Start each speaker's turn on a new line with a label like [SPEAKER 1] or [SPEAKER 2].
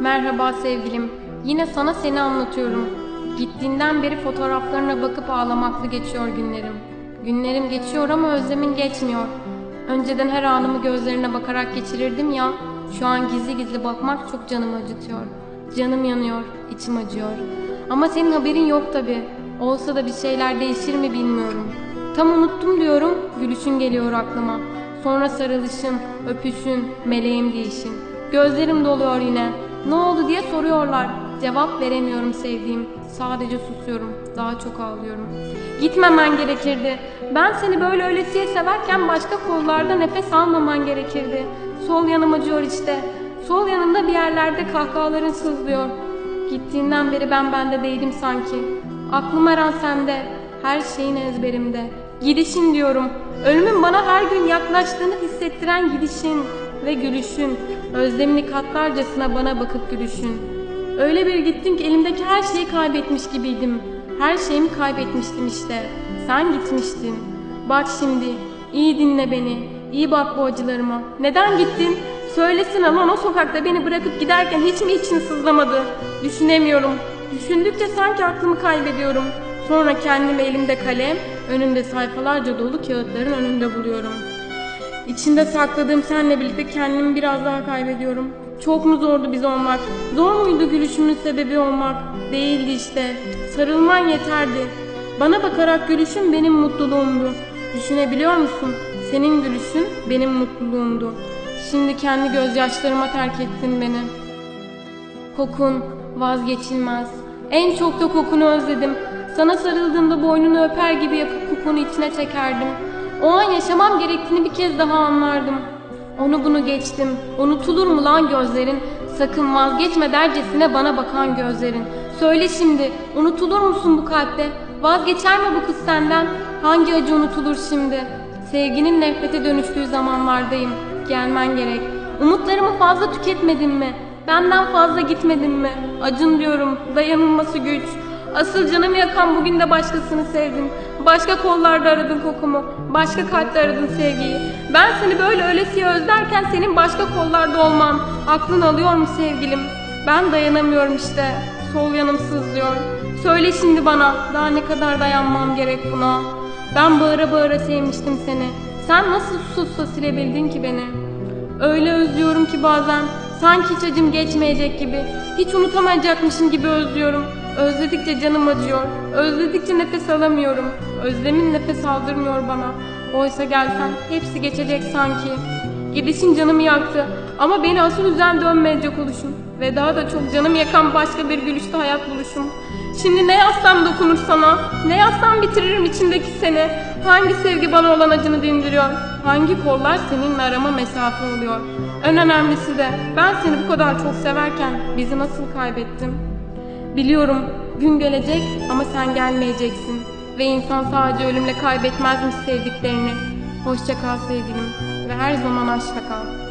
[SPEAKER 1] Merhaba sevgilim. Yine sana seni anlatıyorum. Gittiğinden beri fotoğraflarına bakıp ağlamaklı geçiyor günlerim. Günlerim geçiyor ama özlemin geçmiyor. Önceden her anımı gözlerine bakarak geçirirdim ya. Şu an gizli gizli bakmak çok canımı acıtıyor. Canım yanıyor, içim acıyor. Ama senin haberin yok tabi. Olsa da bir şeyler değişir mi bilmiyorum. Tam unuttum diyorum, gülüşün geliyor aklıma. Sonra sarılışın, öpüşün, meleğim değişin. Gözlerim doluyor yine. Ne oldu diye soruyorlar. Cevap veremiyorum sevdiğim. Sadece susuyorum. Daha çok ağlıyorum. Gitmemen gerekirdi. Ben seni böyle öylesiye severken başka kollarda nefes almaman gerekirdi. Sol yanım acıyor işte. Sol yanımda bir yerlerde kahkahaların sızlıyor. Gittiğinden beri ben bende değilim sanki. Aklım her sende. Her şeyin ezberimde. Gidişin diyorum. Ölümün bana her gün yaklaştığını hissettiren gidişin ve gülüşün. Özlemini katlarcasına bana bakıp gülüşün. Öyle bir gittin ki elimdeki her şeyi kaybetmiş gibiydim. Her şeyimi kaybetmiştim işte. Sen gitmiştin. Bak şimdi, iyi dinle beni. İyi bak bu acılarıma. Neden gittin? Söylesene lan o sokakta beni bırakıp giderken hiç mi için sızlamadı? Düşünemiyorum. Düşündükçe sanki aklımı kaybediyorum. Sonra kendimi elimde kalem, önümde sayfalarca dolu kağıtların önünde buluyorum. İçinde sakladığım senle birlikte kendimi biraz daha kaybediyorum. Çok mu zordu biz olmak? Zor muydu gülüşümün sebebi olmak? Değildi işte. Sarılman yeterdi. Bana bakarak gülüşün benim mutluluğumdu. Düşünebiliyor musun? Senin gülüşün benim mutluluğumdu. Şimdi kendi gözyaşlarıma terk ettin beni. Kokun vazgeçilmez. En çok da kokunu özledim. Sana sarıldığımda boynunu öper gibi yapıp kokunu içine çekerdim. O an yaşamam gerektiğini bir kez daha anlardım. Onu bunu geçtim. Unutulur mu lan gözlerin? Sakın vazgeçme dercesine bana bakan gözlerin. Söyle şimdi, unutulur musun bu kalpte? Vazgeçer mi bu kız senden? Hangi acı unutulur şimdi? Sevginin nefrete dönüştüğü zamanlardayım. Gelmen gerek. Umutlarımı fazla tüketmedin mi? Benden fazla gitmedin mi? Acın diyorum, dayanılması güç. Asıl canımı yakan bugün de başkasını sevdin. Başka kollarda aradın kokumu. Başka kalpte aradın sevgiyi. Ben seni böyle ölesiye özlerken senin başka kollarda olman. Aklın alıyor mu sevgilim? Ben dayanamıyorum işte. Sol yanım sızlıyor. Söyle şimdi bana. Daha ne kadar dayanmam gerek buna? Ben bağıra bağıra sevmiştim seni. Sen nasıl sussa silebildin ki beni? Öyle özlüyorum ki bazen. Sanki hiç acım geçmeyecek gibi. Hiç unutamayacakmışım gibi özlüyorum. Özledikçe canım acıyor. Özledikçe nefes alamıyorum. Özlemin nefes aldırmıyor bana. Oysa gelsen hepsi geçecek sanki. Gidişin canımı yaktı. Ama beni asıl üzen dönmeyecek oluşum. Ve daha da çok canım yakan başka bir gülüşte hayat buluşum. Şimdi ne yazsam dokunur sana, ne yazsam bitiririm içindeki seni. Hangi sevgi bana olan acını dindiriyor, hangi kollar seninle arama mesafe oluyor. En önemlisi de ben seni bu kadar çok severken bizi nasıl kaybettim? Biliyorum gün gelecek ama sen gelmeyeceksin. Ve insan sadece ölümle kaybetmezmiş sevdiklerini. Hoşça kal sevgilim ve her zaman aşkla kal.